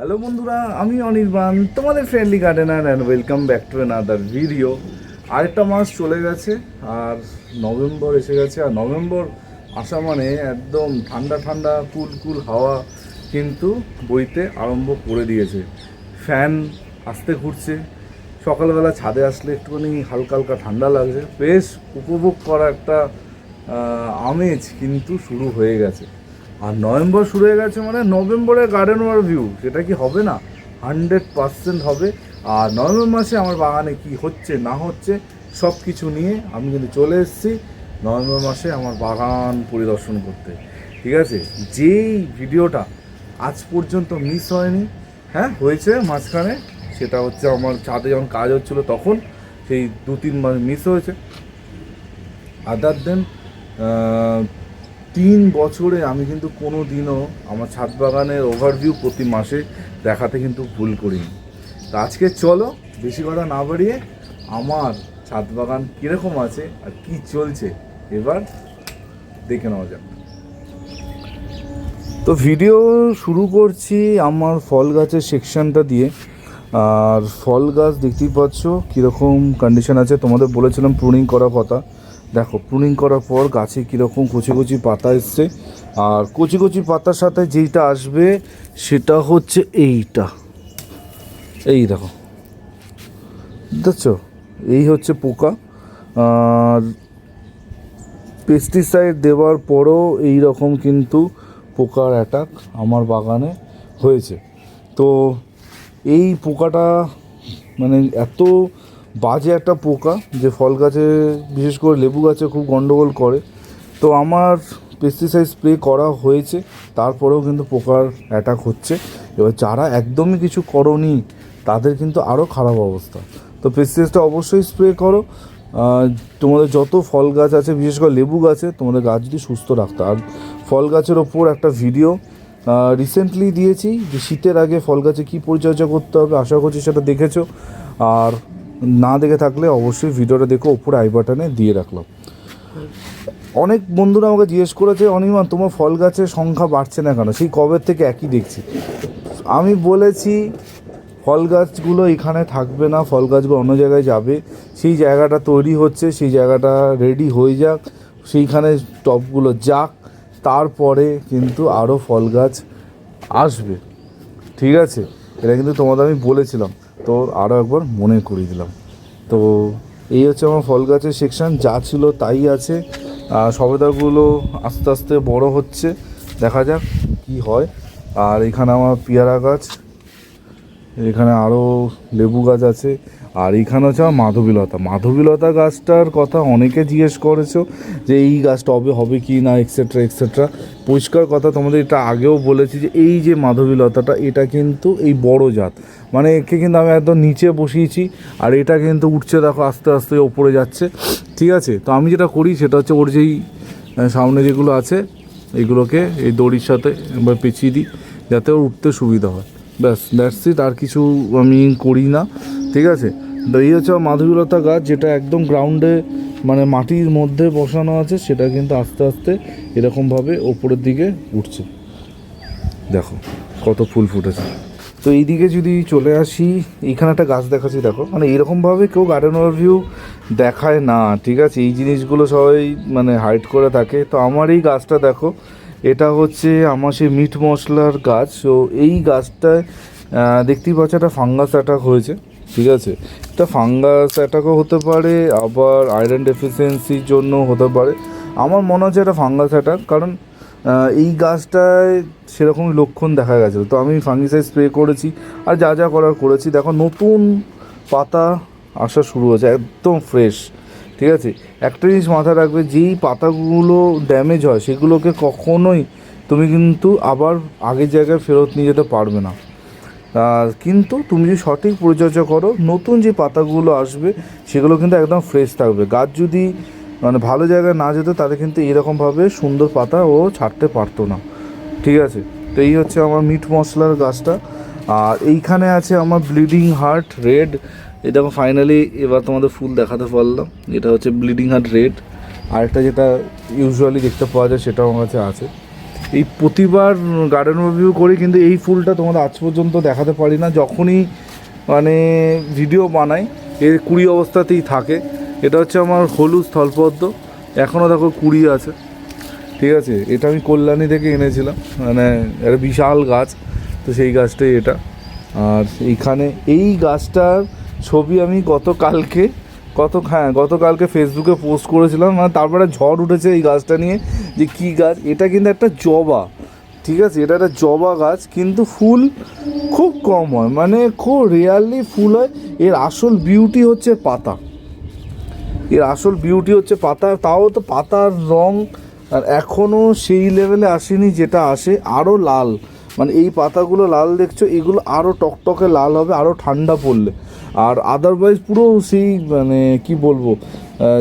Hello বন্ধুরা, আমি অনির্বাণ, তোমাদের friendly gardener and welcome back to other video আরেকটা মাস চলে গেছে, আর নভেম্বর এসে গেছে, আর নভেম্বর আসা মানে একদম ঠান্ডা ঠান্ডা, কুল কুল হাওয়া কিন্তু বইতে আরম্ভ করে দিয়েছে। ফ্যান আসতে ঘুরছে, সকালবেলা ছাদে আসলে একটুখানি হালকা হালকা ঠান্ডা লাগছে। বেশ উপভোগ করা একটা আমেজ কিন্তু শুরু হয়ে গেছে। আর নভেম্বর শুরু হয়ে গেছে মানে নভেম্বরে গার্ডেন ওয়ার ভিউ সেটা কি হবে না? হান্ড্রেড পার্সেন্ট হবে। আর নভেম্বর মাসে আমার বাগানে কি হচ্ছে, না হচ্ছে সব কিছু নিয়ে আমি কিন্তু চলে এসেছি নভেম্বর মাসে আমার বাগান পরিদর্শন করতে। ঠিক আছে? যেই ভিডিওটা আজ পর্যন্ত মিস হয়নি হ্যাঁ হয়েছে মাঝখানে, সেটা হচ্ছে আমার ছাদে যখন কাজ হচ্ছিল তখন, সেই দু তিন মাস মিস হয়েছে। আদার দেন তিন বছরে আমি কিন্তু কোনো দিনও আমার ছাদ বাগানের ওভারভিউ প্রতি মাসে দেখাতে কিন্তু ভুল করিনি। তা আজকে চলো, বেশি কথা না বাড়িয়ে আমার ছাদ বাগান কীরকম আছে আর কি চলছে, এবার দেখে নেওয়া যাক। তো ভিডিও শুরু করছি আমার ফল গাছের সেকশনটা দিয়ে। আর ফল গাছ দেখতেই পাচ্ছ, কীরকম কন্ডিশন আছে, তোমাদের বলেছিলাম প্রুনিং করার কথা। দেখো প্রুনিং করার পর গাছে কীরকম কচি কচি পাতা এসছে। আর কচি কচি পাতার সাথে যেইটা আসবে, সেটা হচ্ছে এইটা। এই দেখো। দেখছ? এই হচ্ছে পোকা। আর পেস্টিসাইড দেওয়ার পরও এই রকম কিন্তু পোকার অ্যাটাক আমার বাগানে হয়েছে। তো এই পোকাটা মানে এত বাজে একটা পোকা যে ফল গাছে, বিশেষ করে লেবু গাছে খুব গন্ডগোল করে। তো আমার পেস্টিসাইড স্প্রে করা হয়েছে, তারপরেও কিন্তু পোকার অ্যাটাক হচ্ছে। এবার যারা একদমই কিছু করনি, তাদের কিন্তু আরও খারাপ অবস্থা। তো পেস্টিসাইডটা অবশ্যই স্প্রে করো। তোমাদের যত ফল গাছ আছে, বিশেষ করে লেবু গাছে, তোমাদের গাছ যদি সুস্থ রাখতে। আর ফল গাছের ওপর একটা ভিডিও রিসেন্টলি দিয়েছি, যে শীতের আগে ফল গাছে কী পরিচর্যা করতে হবে, আশা করছি সেটা দেখেছ। আর না দেখে থাকলে অবশ্যই ভিডিওটা দেখো ওপরে আই বাটনে দিয়ে রাখলাম। অনেক বন্ধুরা আমাকে জিজ্ঞেস করেছে অনির্বাণ তোমার ফল গাছের সংখ্যা বাড়ছে না কেন? সেই কবের থেকে একই দেখছি। আমি বলেছি, ফল গাছগুলো এখানে থাকবে না, ফল গাছগুলো অন্য জায়গায় যাবে। সেই জায়গাটা তৈরি হচ্ছে, সেই জায়গাটা রেডি হয়ে যাক। সেইখানে টবগুলো যাক, তারপরে কিন্তু আরও ফল গাছ আসবে। ঠিক আছে? এটা কিন্তু তোমাদের আমি বলেছিলাম। তো আরও একবার মনে করিয়ে দিলাম। তো এই হচ্ছে আমার ফল গাছের সেকশান যা ছিল তাই আছে। সবেদাগুলো আস্তে আস্তে বড় হচ্ছে। দেখা যাক কি হয়। আর এখানে আমার পেয়ারা গাছ, এখানে আরও লেবু গাছ আছে। আর এখানে হচ্ছে মাধবীলতা। মাধবীলতা গাছটার কথা অনেকে জিজ্ঞেস করেছ যে এই গাছটা হবে হবে কি না এক্সেট্রা এক্সেট্রা পরিষ্কার কথা তোমাদের এটা আগেও বলেছি যে এই যে মাধবীলতাটা, এটা কিন্তু এই বড় জাত। মানে একে কিন্তু আমি একদম নিচে বসিয়েছি আর এটা কিন্তু উঠছে দেখো আস্তে আস্তে ওপরে যাচ্ছে। ঠিক আছে? তো আমি যেটা করি সেটা হচ্ছে ওর যেই সামনে যেগুলো আছে এইগুলোকে এই দড়ির সাথে এবার পেঁচিয়ে দিই যাতে ওর উঠতে সুবিধা হয়। ব্যাস দ্যাটস ইট আর কিছু আমি করি না। ঠিক আছে? এই হচ্ছে আমার মাধবীলতা গাছ, যেটা একদম গ্রাউন্ডে মানে মাটির মধ্যে বসানো আছে, সেটা কিন্তু আস্তে আস্তে এরকমভাবে ওপরের দিকে উঠছে। দেখো, কত ফুল ফুটেছে। তো এইদিকে যদি চলে আসি, এইখানে একটা গাছ দেখাচ্ছি, দেখো। মানে এরকমভাবে কেউ গার্ডেন ওভারভিউ দেখায় না, ঠিক আছে? এই জিনিসগুলো সবাই মানে হাইড করে থাকে। তো আমার এই গাছটা দেখো, এটা হচ্ছে আমার সেই মিট মশলার গাছ। তো এই গাছটায় দেখতেই পাচ্ছ একটা ফাঙ্গাস অ্যাটাক হয়েছে। ঠিক আছে? এটা ফাঙ্গাস অ্যাটাকও হতে পারে, আবার আয়রন ডেফিসিয়েন্সির জন্য হতে পারে। আমার মনে হচ্ছে এটা ফাঙ্গাস অ্যাটাক কারণ এই গাছটায় সেরকম লক্ষণ দেখা গেছিল তো আমি ফাঙ্গিসাইড স্প্রে করেছি, আর যা যা করার করেছি। দেখো, নতুন পাতা আসা শুরু হয়েছে, একদম ফ্রেশ ঠিক আছে? একটা জিনিস মাথায় রাখবে, যেই পাতাগুলো ড্যামেজ হয়, সেগুলোকে কখনোই তুমি কিন্তু আবার আগের জায়গায় ফেরত নিয়ে যেতে পারবে না। কিন্তু তুমি যদি সঠিক পরিচর্যা করো, নতুন যে পাতাগুলো আসবে, সেগুলো কিন্তু একদম ফ্রেশ থাকবে। গাছ যদি মানে ভালো জায়গায় না যেত, তাহলে কিন্তু এরকমভাবে সুন্দর পাতা ও ছাড়তে পারতো না। ঠিক আছে? তো এই হচ্ছে আমার মিট মশলার গাছটা। আর এইখানে আছে আমার ব্লিডিং হার্ট রেড এই দেখো ফাইনালি এবার তোমাদের ফুল দেখাতে পারলাম। এটা হচ্ছে ব্লিডিং হার্ট রেড আরেকটা যেটা ইউজুয়ালি দেখতে পাওয়া যায়, সেটাও আমার কাছে আছে। এই প্রতিবার গার্ডেন রিভিউ করি, কিন্তু এই ফুলটা তোমাদের আজ পর্যন্ত দেখাতে পারি না। যখনই মানে ভিডিও বানাই, এর কুড়ি অবস্থাতেই থাকে। এটা হচ্ছে আমার হলুদ স্থলপদ্ম। এখনও দেখো কুড়ি আছে। ঠিক আছে? এটা আমি কল্যাণী থেকে এনেছিলাম। মানে একটা বিশাল গাছ। তো সেই গাছটাই এটা। আর এইখানে, এই গাছটার ছবি আমি গতকালকে গত হ্যাঁ গতকালকে ফেসবুকে পোস্ট করেছিলাম মানে তারপরে ঝড় উঠেছে এই গাছটা নিয়ে, যে কী গাছ? এটা কিন্তু একটা জবা, ঠিক আছে? এটা একটা জবা গাছ, কিন্তু ফুল খুব কম হয় মানে খুব রেয়ারলি ফুল হয়। এর আসল বিউটি হচ্ছে পাতা। এর আসল বিউটি হচ্ছে পাতা, তাও তো পাতার রং আর এখনও সেই লেভেলে আসেনি যেটা আসে আরও লাল। মানে এই পাতাগুলো লাল দেখছ, এগুলো আরও টকটকে লাল হবে আরও ঠান্ডা পড়লে। আর আদারওয়াইজ পুরো সেই মানে কি বলব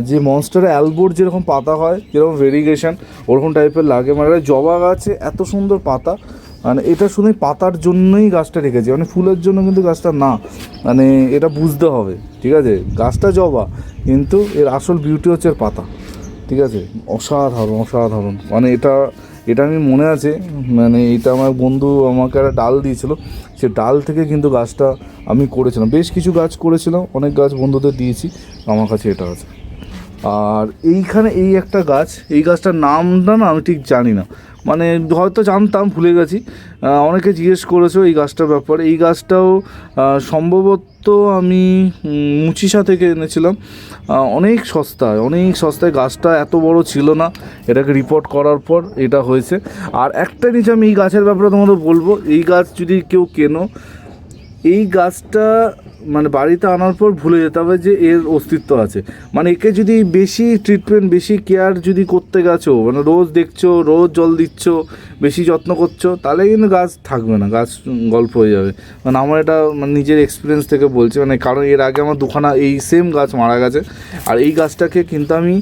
যে মনস্টারে অ্যালবোর যেরকম পাতা হয়, যেরকম ভেরিগেশন ওরকম টাইপের লাগে। মানে জবা গাছে এত সুন্দর পাতা মানে এটা শুধু পাতার জন্যই গাছটা রেখেছে। মানে ফুলের জন্য কিন্তু গাছটা না মানে এটা বুঝতে হবে, ঠিক আছে? গাছটা জবা, কিন্তু এর আসল বিউটি হচ্ছে এর পাতা, ঠিক আছে? অসাধারণ অসাধারণ। মানে এটা এটা আমি মনে আছে মানে এটা আমার বন্ধু আমাকে একটা ডাল দিয়েছিল, সে ডাল থেকে কিন্তু গাছটা আমি করেছিলাম। বেশ কিছু গাছ করেছিলাম, অনেক গাছ বন্ধুদের দিয়েছি, আমার কাছে এটা আছে। আর এইখানে এই একটা গাছ, এই গাছটার নামটা না আমি ঠিক জানি না। মানে হয়তো জানতাম, ভুলে গেছি। অনেকে জিজ্ঞেস করেছ এই গাছটার ব্যাপারে। এই গাছটাও সম্ভবত আমি মুচিসা থেকে এনেছিলাম। অনেক সস্তায় অনেক সস্তায়। গাছটা এত বড় ছিল না। এটাকে রিপোর্ট করার পর এটা হয়েছে। আর একটা জিনিস আমি এই গাছের ব্যাপারে তোমাদের বলব। এই গাছ যদি কেউ কেনো, এই গাছটা মানে বাড়িতে আনার পর ভুলে যেতে হবে যে এর অস্তিত্ব আছে। মানে একে যদি বেশি ট্রিটমেন্ট বেশি কেয়ার যদি করতে গেছো মানে রোজ দেখছ, রোজ জল দিচ্ছ, বেশি যত্ন করছ, তাহলে কিন্তু গাছ থাকবে না, গাছ গল্প হয়ে যাবে। মানে আমার এটা মানে নিজের এক্সপিরিয়েন্স থেকে বলছি মানে কারণ এর আগে আমার দুখানা এই সেম গাছ মারা গেছে, আর এই গাছটাকে কিন্তু আমি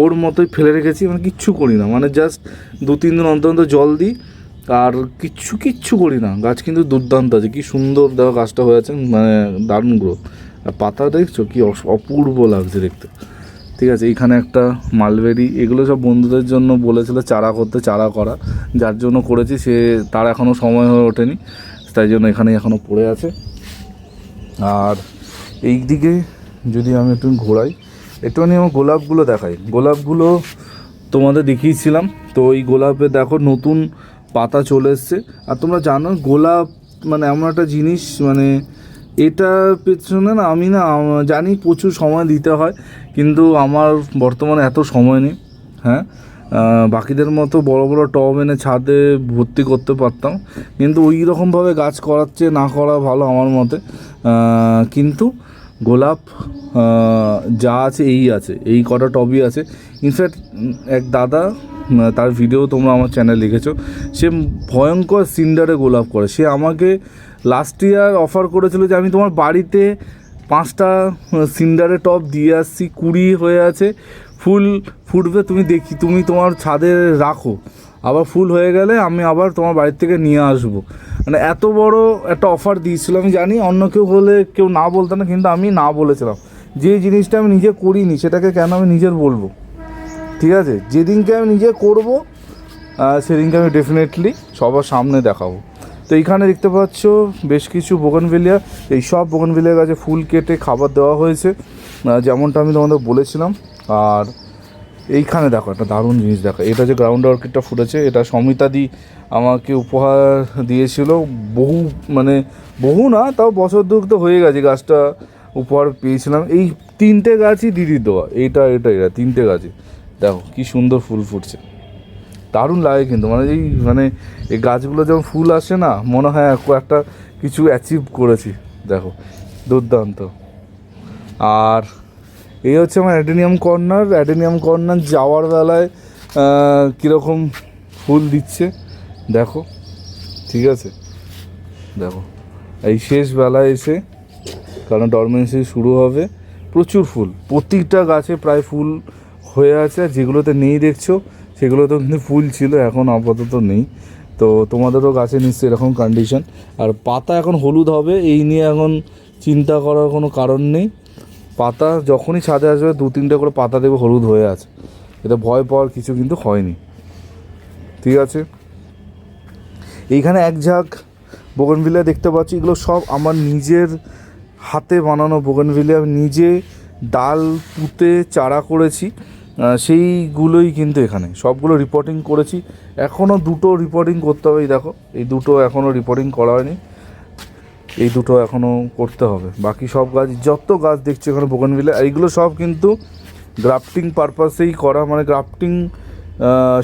ওর মতোই ফেলে রেখেছি মানে কিচ্ছু করি না। মানে জাস্ট দু তিন দিন অন্তর অন্তর জল দিই আর কিচ্ছু কিচ্ছু করি না। গাছ কিন্তু দুর্দান্ত আছে। কি সুন্দর দেওয়া গাছটা হয়ে আছে মানে দারুণ গ্রোথ আর পাতা দেখছ? কি অপূর্ব লাগছে দেখতে। ঠিক আছে, এইখানে একটা মালবেরি এগুলো সব বন্ধুদের জন্য বলেছিল চারা করতে, চারা করা। যার জন্য করেছি, সে, তার এখনও সময় হয়ে ওঠেনি। তাই জন্য এখানে এখনও পড়ে আছে। আর এই দিকে যদি আমি একটু ঘোরাই, একটুখানি আমার গোলাপগুলো দেখাই। গোলাপগুলো তোমাদের দেখিয়েছিলাম। তো এই গোলাপে দেখো নতুন পাতা চলে এসছে। আর তোমরা জানো, গোলাপ মানে এমন একটা জিনিস মানে এটার পেছনে না আমি না জানি প্রচুর সময় দিতে হয়, কিন্তু আমার বর্তমানে এত সময় নেই হ্যাঁ? বাকিদের মতো বড় বড় টব এনে ছাদে ভর্তি করতে পারতাম, কিন্তু ওই রকমভাবে গাছ করাচ্ছে, না করা ভালো আমার মতে। কিন্তু গোলাপ যা আছে, এই আছে, এই কটা টবই আছে। ইনফ্যাক্ট এক দাদা তার ভিডিও তোমরা আমার চ্যানেল লিখেছো। সে ভয়ঙ্কর সিন্ডারে গোলাপ করে। সে আমাকে লাস্ট ইয়ার অফার করেছিল যে আমি তোমার বাড়িতে পাঁচটা সিন্ডারে টপ দিয়ে আসছি, কুড়ি হয়ে আছে, ফুল ফুটবে, তুমি দেখি, তুমি তোমার ছাদে রাখো। আবার ফুল হয়ে গেলে আমি আবার তোমার বাড়ির থেকে নিয়ে আসব। মানে এত বড় একটা অফার দিয়েছিল। আমি জানি অন্য কেউ হলে কেউ না বলতো না, কিন্তু আমি না বলেছিলাম। যে জিনিসটা আমি নিজে করিনি, সেটাকে কেন আমি নিজের বলব? ঠিক আছে? যেদিনকে আমি নিজে করব সেদিনকে আমি ডেফিনেটলি সবার সামনে দেখাবো। তো এইখানে দেখতে পাচ্ছ বেশ কিছু বোগনভেলিয়া এই সব বোগনভেলিয়া গাছে ফুল কেটে খাবার দেওয়া হয়েছে। যেমনটা আমি তোমাদের বলেছিলাম, আর এইখানে দেখো, একটা দারুণ জিনিস দেখো। এটা যে গ্রাউন্ড অর্কিডটা ফুটেছে, এটা সমিতাদি আমাকে উপহার দিয়েছিল। বহু মানে বহু না, তাও বছর দুক তো হয়ে গেছে গাছটা উপহার পেয়েছিলাম। এই তিনটে গাছই দিদির দেওয়া, এইটা, এটা এটা, তিনটে গাছই দেখো, কি সুন্দর ফুল ফুটছে। দারুণ লাগে কিন্তু মানে এই মানে এই গাছগুলো যখন ফুল আসে না, মনে হয় এক- একটা কিছু অ্যাচিভ করেছি। দেখো, দুর্দান্ত। আর এই হচ্ছে আমার অ্যাডেনিয়াম কর্নার। অ্যাডেনিয়াম কর্নার যাওয়ার বেলায় কীরকম ফুল দিচ্ছে, দেখো, ঠিক আছে? দেখো, এই শেষ বেলায় এসে, কারণ ডরমেন্সি শুরু হবে, প্রচুর ফুল। প্রত্যেকটা গাছে প্রায় ফুল হয়ে আছে আর যেগুলোতে নেই দেখছ সেগুলোতেও কিন্তু ফুল ছিল, এখন আপাতত নেই। তো তোমাদেরও গাছে নিশ্চয়ই এরকম কন্ডিশন আর পাতা এখন হলুদ হবে, এই নিয়ে এখন চিন্তা করার কোনো কারণ নেই। পাতা যখনই ছাদে আসবে, দু তিনটে করে পাতা দেবে হলুদ হয়ে আছে। এটা ভয় পাওয়ার কিছু কিন্তু হয়নি। ঠিক আছে? এইখানে এক ঝাঁক বোগনভিলিয়া দেখতে পাচ্ছি, এগুলো সব আমার নিজের হাতে বানানো বোগনভিলিয়া আমি নিজে ডাল পুঁতে চারা করেছি। সেইগুলোই কিন্তু এখানে। সবগুলো রিপোর্টিং করেছি। এখনও দুটো রিপোর্টিং করতে হবে দেখো। এই দুটো এখনও রিপোর্টিং করা হয়নি। এই দুটো এখনও করতে হবে। বাকি সব গাছ, যত গাছ দেখছি এখানে বোগনভিলে এইগুলো সব কিন্তু গ্রাফটিং পারপাসেই করা মানে গ্রাফটিং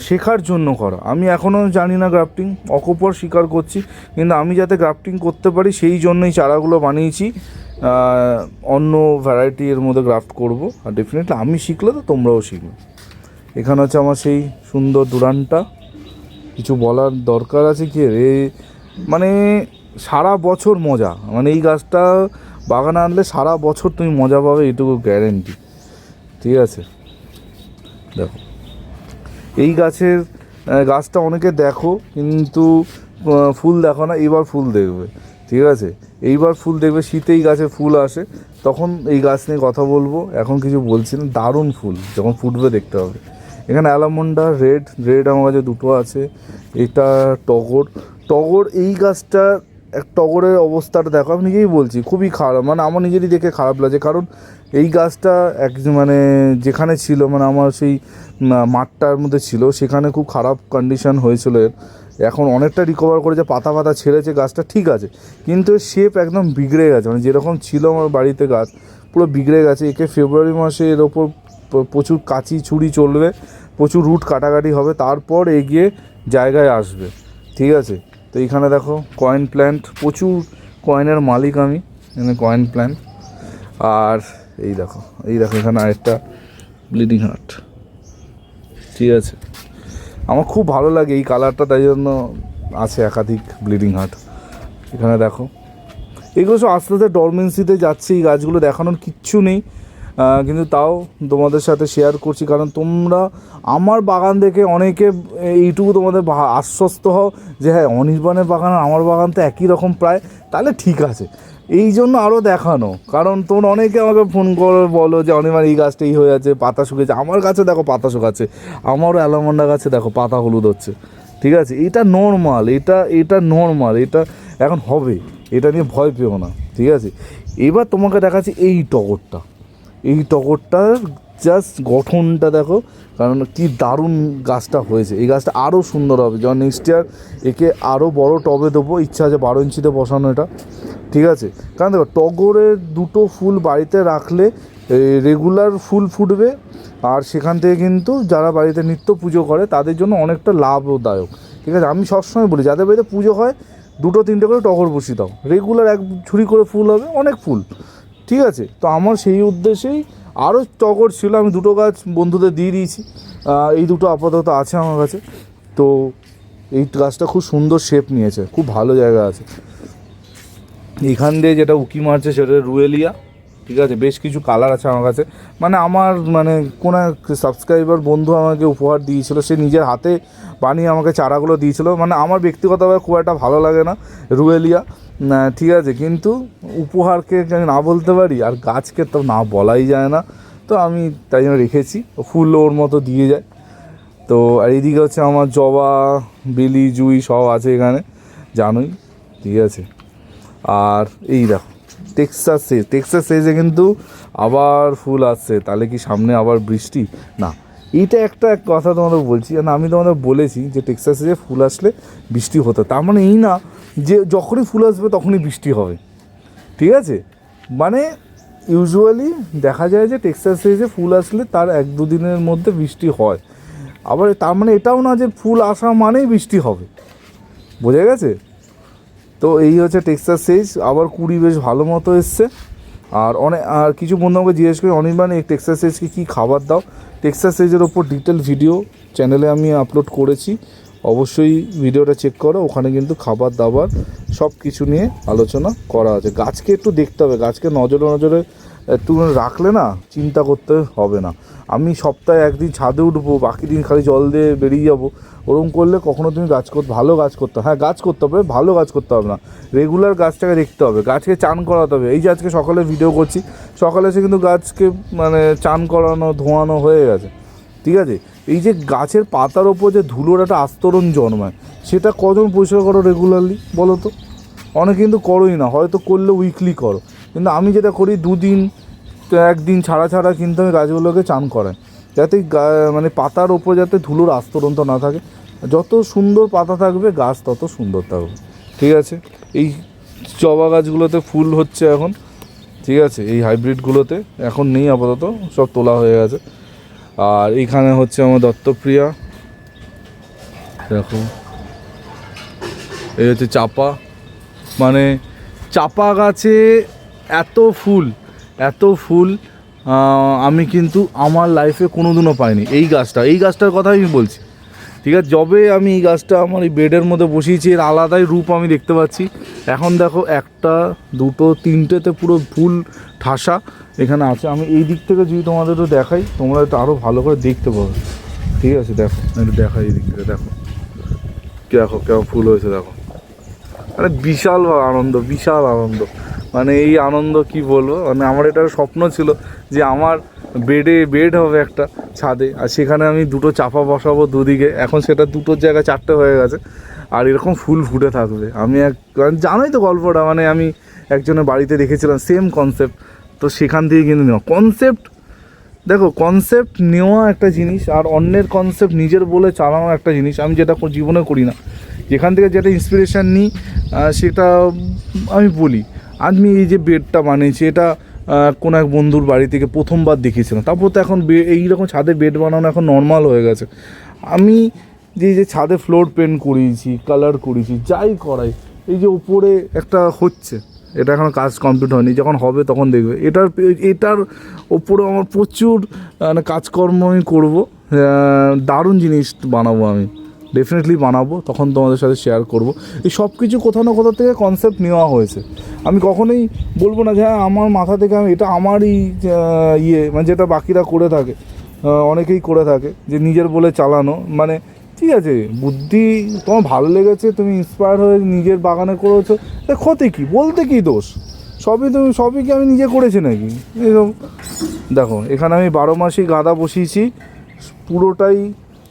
শেখার জন্য করা। আমি এখনও জানি না গ্রাফটিং অকপর স্বীকার করছি, কিন্তু আমি যাতে গ্রাফটিং করতে পারি, সেই জন্যই চারাগুলো বানিয়েছি। অন্য ভ্যারাইটি এর মধ্যে গ্রাফট করব। আর ডেফিনেটলি আমি শিখলে তো তোমরাও শিখবে। এখানে হচ্ছে আমার সেই সুন্দর দুরানটা। কিছু বলার দরকার আছে কি? রে মানে সারা বছর মজা। মানে এই গাছটা বাগানে আনলে সারা বছর তুমি মজা পাবে এটুকু গ্যারেন্টি ঠিক আছে? দেখো। এই গাছের গাছটা অনেকে দেখো, কিন্তু ফুল দেখো না, এবার ফুল দেখবে। ঠিক আছে? এইবার ফুল দেখবে, শীতেই গাছে ফুল আসে। তখন এই গাছ নিয়ে কথা বলব। এখন কিছু বলছি না। দারুণ ফুল, যখন ফুটবে দেখতে হবে। এখানে অ্যালামন্ডা, রেড রেড আমার কাছে দুটো আছে। এটা টগর। টগর, এই গাছটা এক টগরের অবস্থাটা দেখো, আমি নিজেই বলছি, খুবই খারাপ। মানে আমার নিজেরই দেখে খারাপ লাগছে। কারণ এই গাছটা এক মানে যেখানে ছিল মানে আমার সেই মাঠটার মধ্যে ছিল, সেখানে খুব খারাপ কন্ডিশন হয়েছিল এর। এখন অনেকটা রিকভার করেছে, পাতা পাতা ছেড়েছে, গাছটা ঠিক আছে। কিন্তু শেপ একদম বিগড়ে গেছে। মানে যেরকম ছিল আমার বাড়িতে গাছ, পুরো বিগড়ে গেছে। একে ফেব্রুয়ারি মাসে এর ওপর প্রচুর কাঁচি ছুরি চলবে, প্রচুর রুট কাটাকাটি হবে, তারপর এগিয়ে জায়গায় আসবে। ঠিক আছে? তো এইখানে দেখো কয়েন প্ল্যান্ট প্রচুর কয়েনের মালিক আমি, এখানে কয়েন প্ল্যান্ট আর এই দেখো এই দেখো এখানে আরেকটা ব্লিডিং হার্ট ঠিক আছে? আমার খুব ভালো লাগে এই কালারটা তাই জন্য আছে একাধিক ব্লিডিং হার্ট এখানে দেখো। এগুলো সব আস্তে আস্তে ডরমেন্সিতে যাচ্ছে, এই গাছগুলো দেখানোর কিচ্ছু নেই। কিন্তু তাও তোমাদের সাথে শেয়ার করছি, কারণ তোমরা আমার বাগান দেখে অনেকে এইটুকু তোমাদের আশ্বস্ত হও যে হ্যাঁ অনির্বাণের বাগান আর আমার বাগান তো একই রকম প্রায়। তাহলে ঠিক আছে। এই জন্য আরও দেখানো। কারণ তোর অনেকে আমাকে ফোন করে বলো যে অনেকবার এই গাছটা এই হয়ে আছে, পাতা শুকেছে আমার গাছে দেখো পাতা শুকাচ্ছে, আমারও অ্যালামন্ডা গাছে দেখো পাতা হলুদ হচ্ছে। ঠিক আছে? এটা নর্মাল এটা এটা নর্মাল এটা এখন হবে। এটা নিয়ে ভয় পেও না, ঠিক আছে? এবার তোমাকে দেখাচ্ছি এই টগরটা। এই টগরটার জাস্ট গঠনটা দেখো, কারণ কি দারুণ গাছটা হয়েছে। এই গাছটা আরও সুন্দর হবে। যখন নেক্সট ইয়ার একে আরও বড় টবে দেবো, ইচ্ছা আছে বারো ইঞ্চিতে বসানো এটা। ঠিক আছে? কারণ দেখো টগরের দুটো ফুল বাড়িতে রাখলে রেগুলার ফুল ফুটবে। আর সেখান থেকে কিন্তু যারা বাড়িতে নিত্য পুজো করে, তাদের জন্য অনেকটা লাভদায়ক। ঠিক আছে? আমি সবসময় বলি, যাদের বাড়িতে পুজো হয়, দুটো, তিনটে করে টগর বসিয়ে দাও। রেগুলার এক ঝুড়ি করে ফুল হবে, অনেক ফুল। ঠিক আছে? তো আমার সেই উদ্দেশ্যেই আরও টগর ছিল, আমি দুটো গাছ বন্ধুদের দিয়ে দিয়েছি। এই দুটো আপাতত আছে আমার কাছে। তো এই গাছটা খুব সুন্দর শেপ নিয়েছে, খুব ভালো জায়গা আছে। এখান দিয়ে যেটা উকি মারছে সেটা রুয়েলিয়া, ঠিক আছে? বেশ কিছু কালার আছে আমার কাছে। মানে আমার মানে কোনো এক সাবস্ক্রাইবার বন্ধু আমাকে উপহার দিয়েছিল, সে নিজের হাতে বানিয়ে আমাকে চারাগুলো দিয়েছিল। মানে আমার ব্যক্তিগতভাবে খুব একটা ভালো লাগে না রুয়েলিয়া। না, ঠিক আছে কিন্তু উপহারকে না বলতে পারি আর গাছকে তো না বলাই যায় না তো আমি তাই জন্য রেখেছি ফুল ওর মতো দিয়ে যায়। তো আর এদিকে হচ্ছে আমার জবা বেলি জুই সব আছে এখানে জানোই ঠিক আছে। আর এই দেখো টেক্সাস সেজ টেক্সাস সেজে কিন্তু আবার ফুল আসছে তাহলে কি সামনে আবার বৃষ্টি? না এইটা একটা এক কথা তোমাদের বলছি আমি তোমাদের বলেছি যে টেক্সাস সেজে ফুল আসলে বৃষ্টি হতো তার মানে এই না যে যখনই ফুল আসবে তখনই বৃষ্টি হবে। ঠিক আছে? মানে ইউজুয়ালি দেখা যায় যে টেক্সাস সিরিজে ফুল আসলে তার এক দুদিনের মধ্যে বৃষ্টি হয়। আবার তার মানে এটাও না যে ফুল আসা মানেই বৃষ্টি হবে। বোঝা গেছে? তো এই হচ্ছে টেক্সাস সিরিজ আবার কুড়ি বেশ ভালো মতো এসছে। আর অনেক আর কিছু বন্ধু আমাকে জিজ্ঞেস করি অনির্বাণ এই টেক্সাস সিরিজকে কী খাবার দাও? টেক্সাস সিরিজের ওপর ডিটেল ভিডিও চ্যানেলে আমি আপলোড করেছি। অবশ্যই ভিডিওটা চেক করো, ওখানে কিন্তু খাবার দাবার সব কিছু নিয়ে আলোচনা করা আছে। গাছকে একটু দেখতে হবে, গাছকে নজরে নজরে একটু রাখলে না চিন্তা করতে হবে না। আমি সপ্তাহে একদিন ছাদে উঠবো, বাকি দিন খালি জল দিয়ে বেরিয়ে যাব। ওরকম করলে কখনো তুমি গাছ করতে ভালো গাছ করতে হ্যাঁ গাছ করতে হবে, ভালো গাছ করতে হবে না। রেগুলার গাছটাকে দেখতে হবে, গাছকে চান করাতে হবে। এই যে আজকে সকালে ভিডিও করছি, সকালে এসে কিন্তু গাছকে মানে চান করানো, ধোয়ানো হয়ে গেছে। ঠিক আছে? এই যে গাছের পাতার ওপর যে ধুলোর একটা আস্তরণ জন্মায়, সেটা কজন পরিষ্কার করো রেগুলারলি বলো তো? অনেক কিন্তু করোই না, হয়তো করলে উইকলি করো। কিন্তু আমি যেটা করি, দুদিন তো একদিন ছাড়া ছাড়া কিন্তু আমি গাছগুলোকে চান করাই। যাতে মানে পাতার ওপর যাতে ধুলোর আস্তরণ তো না থাকে। যত সুন্দর পাতা থাকবে, গাছ তত সুন্দর থাকবে। ঠিক আছে? এই জবা গাছগুলোতে ফুল হচ্ছে এখন। ঠিক আছে? এই হাইব্রিডগুলোতে এখন নেই আপাতত, সব তোলা হয়ে গেছে। আর এইখানে হচ্ছে আমার দত্তপ্রিয়া। দেখো। এই হচ্ছে চাপা। মানে চাপা গাছে এত ফুল এত ফুল আমি কিন্তু আমার লাইফে কোনোদিনও পাইনি। এই গাছটা, এই গাছটার কথাই আমি বলছি। ঠিক আছে, যবে আমি এই গাছটা আমার এই বেডের মধ্যে বসিয়েছি, এর আলাদাই রূপ আমি দেখতে পাচ্ছি। এখন দেখো একটা, দুটো, তিনটেতে পুরো ফুল, ঠাসা। এখানে আছে। আমি এই দিক থেকে যদি তোমাদের একটু দেখাই, তোমরা একটু আরও ভালো করে দেখতে পাবে। ঠিক আছে, দেখো। একটু দেখাই এই দিক থেকে, দেখো। দেখো, কেমন ফুল হয়েছে, দেখো। মানে বিশাল আনন্দ বিশাল আনন্দ। মানে এই আনন্দ কি বলব? মানে আমার এটা স্বপ্ন ছিল যে আমার বেডে, বেড হবে একটা ছাদে, আর সেখানে আমি দুটো চাপা বসাবো দুদিকে। এখন সেটা দুটোর জায়গায় চারটে হয়ে গেছে, আর এরকম ফুল ফুটে থাকবে। আমি এক কারণ জানোই তো গল্পটা মানে আমি একজনের বাড়িতে দেখেছিলাম সেম কনসেপ্ট তো সেখান থেকে কিন্তু নেওয়া। কনসেপ্ট দেখো কনসেপ্ট নেওয়া একটা জিনিস আর অন্যের কনসেপ্ট নিজের বলে চালানো একটা জিনিস, আমি যেটা জীবনে করি না। যেখান থেকে যেটা ইন্সপিরেশান নিই সেটা আমি বলি। আমি এই যে বেডটা বানিয়েছি, এটা কোনো এক বন্ধুর বাড়ি থেকে প্রথমবার দেখিয়েছিলাম তারপর তো এখন এইরকম ছাদে বেড বানানো এখন নর্মাল হয়ে গেছে। আমি যে যে ছাদে ফ্লোর পেন্ট করিয়েছি কালার করেছি যাই করাই, এই যে উপরে একটা হচ্ছে। এটা এখন কাজ কমপ্লিট হয়নি, যখন হবে তখন দেখবে। এটার এটার ওপরে আমার প্রচুর মানে কাজকর্ম আমি করব দারুণ জিনিস বানাবো আমি। ডেফিনেটলি বানাবো, তখন তোমাদের সাথে শেয়ার করব। এই সব কিছু কোথাও না কোথাও থেকে কনসেপ্ট নেওয়া হয়েছে। আমি কখনোই বলব না যে হ্যাঁ আমার মাথা থেকে আমি, এটা আমারই ইয়ে মানে যেটা বাকিরা করে থাকে অনেকেই করে থাকে, যে নিজের বলে চালানো। মানে ঠিক আছে, বুদ্ধি তোমার ভালো লেগেছে, তুমি ইন্সপায়ার হয়ে নিজের বাগানে করেছ, তা ক্ষতি কী? বলতে কী দোষ? সবই তুমি, সবই কি আমি নিজে করেছি নাকি? এরকম। দেখো, এখানে আমি বারো মাসই গাঁদা বসিয়েছি, পুরোটাই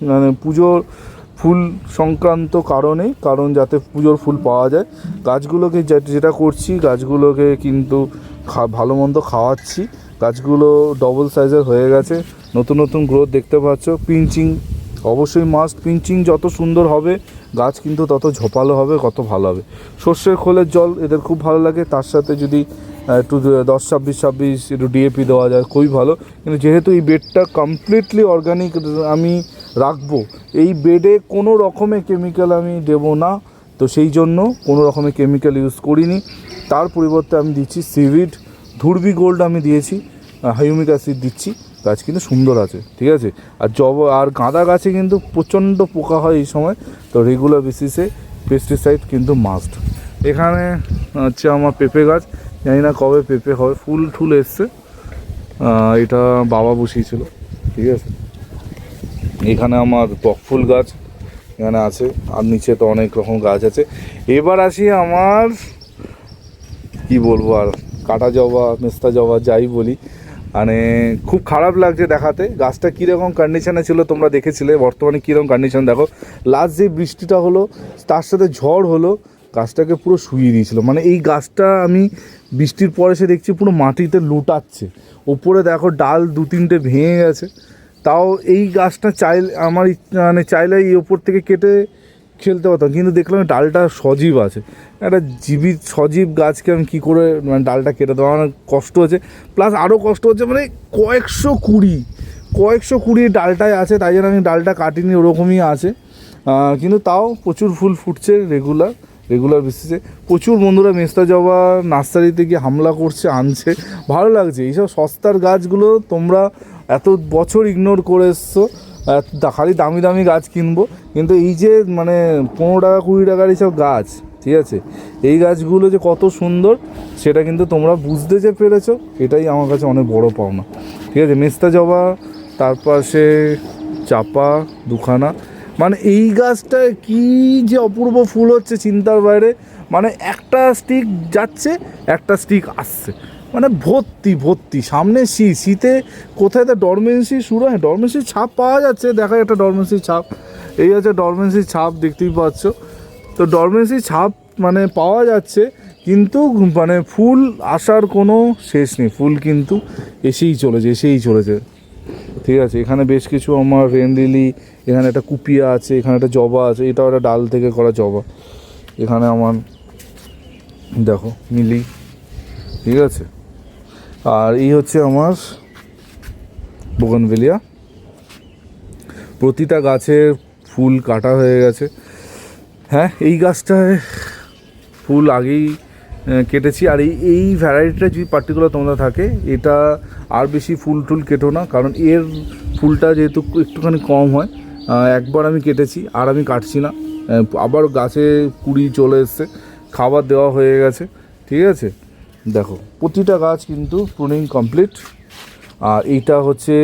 মানে পুজোর ফুল সংক্রান্ত কারণে, কারণ যাতে পুজোর ফুল পাওয়া যায়। গাছগুলোকে যেটা করছি, গাছগুলোকে কিন্তু ভালো মন্দ খাওয়াচ্ছি। গাছগুলো ডবল সাইজের হয়ে গেছে। নতুন নতুন গ্রোথ দেখতে পাচ্ছ। পিঞ্চিং অবশ্যই মাস্ট পিঞ্চিং যত সুন্দর হবে, গাছ কিন্তু তত ঝোপালো হবে, কত ভালো হবে। সর্ষের খোলের জল এদের খুব ভালো লাগে, তার সাথে যদি একটু দশ ছাব্বিশ ছাব্বিশ, একটু ডিএপি দেওয়া যায়, খুবই ভালো। কিন্তু যেহেতু এই বেডটা কমপ্লিটলি অর্গানিক আমি রাখব, এই বেডে কোনো রকমের কেমিক্যাল আমি দেবো না। তো সেই জন্য কোনো রকমের কেমিক্যাল ইউজ করিনি। তার পরিবর্তে আমি দিচ্ছি সিভিড ধুরবি গোল্ড আমি দিয়েছি হাইউমিক অ্যাসিড দিচ্ছি। গাছ কিন্তু সুন্দর আছে, ঠিক আছে? আর জব, আর গাঁদা গাছে কিন্তু প্রচণ্ড পোকা হয় এই সময়, তো রেগুলার বেসিসে পেস্টিসাইড কিন্তু মাস্ট এখানে হচ্ছে আমার পেঁপে গাছ, জানি না কবে পেঁপে হবে, ফুল টুল এসছে এটা বাবা বসিয়েছিল, ঠিক আছে? এখানে আমার বকফুল গাছ, এখানে আছে, আর নিচে তো অনেক রকম গাছ আছে। এবার আসি আমার, কি বলব আর, কাটা জবা, মেস্তা জবা, যাই বলি মানে খুব খারাপ লাগছে দেখাতে। গাছটা কীরকম কন্ডিশনে ছিল তোমরা দেখেছিলে, বর্তমানে কীরকম কন্ডিশন দেখো। লাস্ট যে বৃষ্টিটা হলো, তার সাথে ঝড় হলো, গাছটাকে পুরো শুইয়ে দিয়েছিল। মানে এই গাছটা আমি বৃষ্টির পরে সে দেখছি পুরো মাটিতে লুটাচ্ছে। ওপরে দেখো ডাল দু তিনটে ভেঙে গেছে। তাও এই গাছটা চাইলে, আমার মানে চাইলে এই ওপর থেকে কেটে খেলতে পারতাম, কিন্তু দেখলাম ডালটা সজীব আছে। একটা জীবিত সজীব গাছকে আমি কী করে মানে ডালটা কেটে দেবো? আমার কষ্ট হচ্ছে। প্লাস আরও কষ্ট হচ্ছে মানে কয়েকশো কুড়ি কয়েকশো কুড়ি ডালটায় আছে, তাই জন্য আমি ডালটা কাটিনি, ওরকমই আছে। কিন্তু তাও প্রচুর ফুল ফুটছে রেগুলার রেগুলার বেসিসে প্রচুর বন্ধুরা মেস্তা জবা নার্সারিতে গিয়ে হামলা করছে, আনছে। ভালো লাগছে। এইসব সস্তার গাছগুলো তোমরা এত বছর ইগনোর করে এসছো। খালি দামি দামি গাছ কিনবো। কিন্তু এই যে মানে পনেরো টাকা, কুড়ি টাকার এইসব গাছ, ঠিক আছে? এই গাছগুলো যে কত সুন্দর, সেটা কিন্তু তোমরা বুঝতে যে পেরেছ, এটাই আমার কাছে অনেক বড় পাওনা। ঠিক আছে? মেস্তা জবা তারপর সে চাপা, দুখানা। মানে এই গাছটা কি যে অপূর্ব ফুল হচ্ছে চিন্তার বাইরে। মানে একটা স্টিক যাচ্ছে, একটা স্টিক আসছে। মানে ভর্তি ভর্তি। সামনে শীত শীতে কোথায় তো ডরমেন্সি শুরু হয়? ডরমেন্সির ছাপ পাওয়া যাচ্ছে। দেখা একটা ডরমেন্সির ছাপ। এই হচ্ছে ডরমেন্সির ছাপ, দেখতেই পাচ্ছ। তো ডরমেন্সির ছাপ মানে পাওয়া যাচ্ছে, কিন্তু মানে ফুল আসার কোনো শেষ নেই। ফুল কিন্তু এসেই চলেছে এসেই চলেছে। ঠিক আছে, এখানে বেশ কিছু আমার রেন এখানে একটা কুপিয়া আছে, এখানে একটা জবা আছে, এটাও একটা ডাল থেকে করা জবা। এখানে আমার, দেখো মিলি ঠিক আছে? আর এই হচ্ছে আমার বোগনভেলিয়া প্রতিটা গাছের ফুল কাটা হয়ে গেছে। হ্যাঁ এই গাছটায় ফুল আগেই কেটেছি। আর এই এই ভ্যারাইটিটা যদি পার্টিকুলার তোমরা থাকে, এটা আর বেশি ফুল টুল কেটো না, কারণ এর ফুলটা যেহেতু একটুখানি কম হয় একবার আমি কেটেছি, আর আমি কাটছি না। আবার গাছে কুড়ি চলে এসছে, খাবার দেওয়া হয়ে গেছে, ঠিক আছে? দেখো, প্রতিটা গাছ কিন্তু প্রুনিং কমপ্লিট আর এইটা হচ্ছে,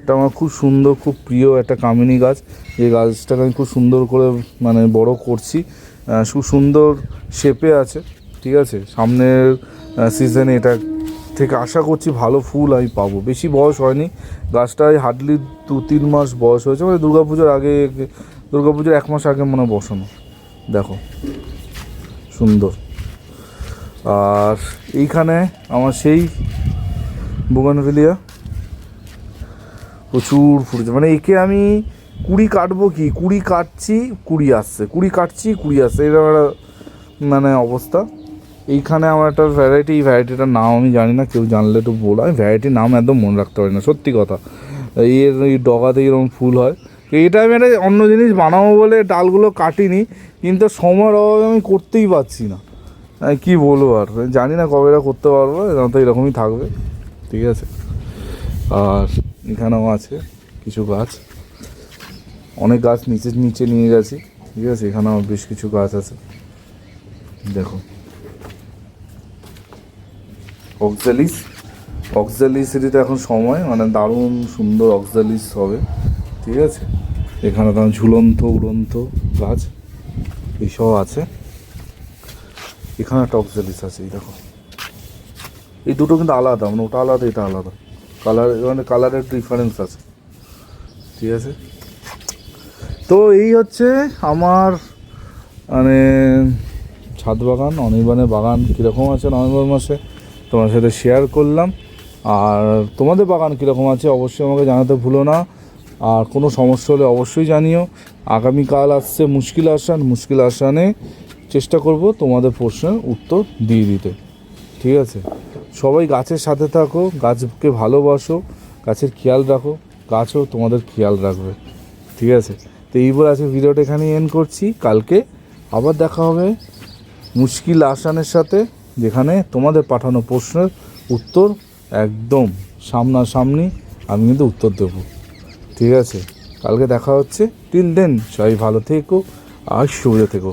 এটা আমার খুব সুন্দর, খুব প্রিয় একটা কামিনী গাছ। এই গাছটাকে আমি খুব সুন্দর করে মানে বড় করছি। খুব সুন্দর শেপে আছে, ঠিক আছে? সামনের সিজনে এটা থেকে আশা করছি ভালো ফুল আমি পাবো। বেশি বয়স হয়নি। গাছটায় হার্ডলি দু, তিন মাস বয়স হয়েছে। মানে দুর্গাপুজোর আগে, দুর্গাপুজোর এক মাস আগে মনে বসানো। দেখো, সুন্দর। আর এইখানে আমার সেই বুগানভিলিয়া প্রচুর ফুটেছে। মানে একে আমি কুড়ি কাটবো কি? কুড়ি কাটছি, কুড়ি আসছে। কুড়ি কাটছি, কুড়ি আসছে। এরকম একটা মানে অবস্থা। এইখানে আমার একটা ভ্যারাইটি এই ভ্যারাইটিটার নাম আমি জানি না, কেউ জানলে একটু বলো। আমি ভ্যারাইটির নাম একদম মনে রাখতে পারি না, সত্যি কথা। এর এই ডগাতে এরকম ফুল হয়। এটা আমি একটা অন্য জিনিস বানাবো বলে ডালগুলো কাটিনি, কিন্তু সময়ের অভাবে আমি করতেই পারছি না। কী বলব আর? জানি না কবে এটা করতে পারব তো এরকমই থাকবে, ঠিক আছে? আর এখানেও আছে কিছু গাছ। অনেক গাছ নিচে নিচে নিয়ে গেছি, ঠিক আছে? এখানেও বেশ কিছু গাছ আছে। দেখো। অক্সালিস অক্সালিসেরই তো এখন সময় মানে দারুণ সুন্দর অক্সালিস হবে, ঠিক আছে? এখানে তো ঝুলন্ত, উড়ন্ত গাছ এইসব আছে। এখানে একটা অক্সালিস আছে, এই দেখো। এই দুটো কিন্তু আলাদা মানে ওটা আলাদা, এটা আলাদা। কালার মানে কালারের ডিফারেন্স আছে। ঠিক আছে? তো এই হচ্ছে আমার মানে ছাদ বাগান, অনির্বাণের বাগান কীরকম আছে নভেম্বর মাসে তোমার সাথে শেয়ার করলাম। আর তোমাদের বাগান কীরকম আছে অবশ্যই আমাকে জানাতে ভুলো না। আর কোনো সমস্যা হলে অবশ্যই জানিও। আগামীকাল আসছে মুশকিল আসান, মুশকিল আসানে চেষ্টা করব তোমাদের প্রশ্নের উত্তর দিয়ে দিতে। ঠিক আছে? সবাই গাছের সাথে থাকো, গাছকে ভালোবাসো, গাছের খেয়াল রাখো, গাছও তোমাদের খেয়াল রাখবে। ঠিক আছে? তো এই বলে আজকে ভিডিওটা এখানেই এন্ড করছি। কালকে আবার দেখা হবে মুশকিল আসানের সাথে, যেখানে তোমাদের পাঠানো প্রশ্নের উত্তর একদম সামনাসামনি আমি কিন্তু উত্তর দেবো। ঠিক আছে? কালকে দেখা হচ্ছে। টিল দেন সবাই ভালো থেকো আর সুবিধা থেকো।